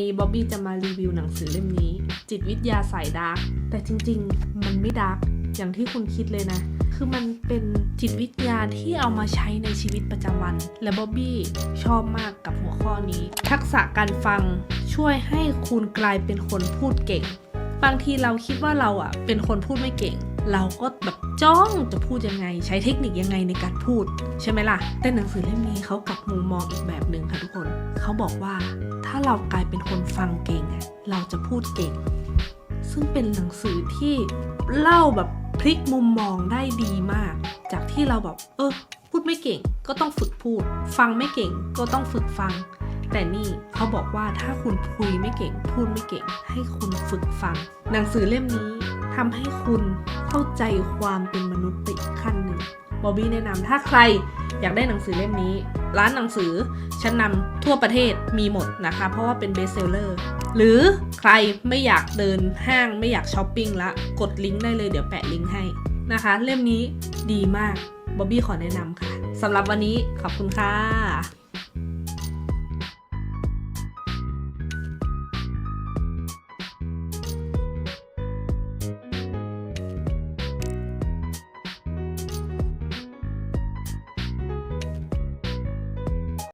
นี้บ๊อบบี้จะมารีวิวหนังสือเล่มนี้ จิตวิทยาสายดาร์กแต่จริงๆ มันไม่ดาร์กอย่างที่คุณคิดเลยนะ คือมันเป็นจิตวิทยาที่เอามาใช้ในชีวิตประจำวัน และบ๊อบบี้ชอบมากกับหัวข้อนี้ ทักษะการฟังช่วยให้คุณกลายเป็นคนพูดเก่ง บางทีเราคิดว่าเราอะเป็นคนพูดไม่เก่ง เราก็แบบจ้องจะพูดยังไง ใช้เทคนิคยังไงในการพูด ใช่ไหมล่ะ แต่หนังสือเล่มนี้เขากลับมุมมองอีกแบบหนึ่งค่ะทุกคนเขาบอกว่าถ้าเรากลายเป็นคนฟังเก่งอะเราจะพูดเก่ง ซึ่งเป็นหนังสือที่เล่าแบบพลิกมุมมองได้ดีมาก จากที่เราแบบเออพูดไม่เก่งก็ต้องฝึกพูด ฟังไม่เก่งก็ต้องฝึกฟัง แต่นี่เขาบอกว่าถ้าคุณคุยไม่เก่ง พูดไม่เก่ง ให้คุณฝึกฟัง หนังสือเล่มนี้ทำให้คุณเข้าใจความเป็นมนุษย์ไปอีกขั้นหนึ่งบอบบี้แนะนำถ้าใครอยากได้หนังสือเล่มนี้ ร้านหนังสือชั้นนำทั่วประเทศมีหมดนะคะ เพราะว่าเป็นเบสเซลเลอร์หรือใครไม่อยากเดินห้างไม่อยากช้อปปิ้งละกดลิงก์ได้เลยเดี๋ยวแปะลิงก์ให้นะคะ เล่มนี้ดีมากบอบบี้ขอแนะนำค่ะสำหรับวันนี้ขอบคุณค่ะ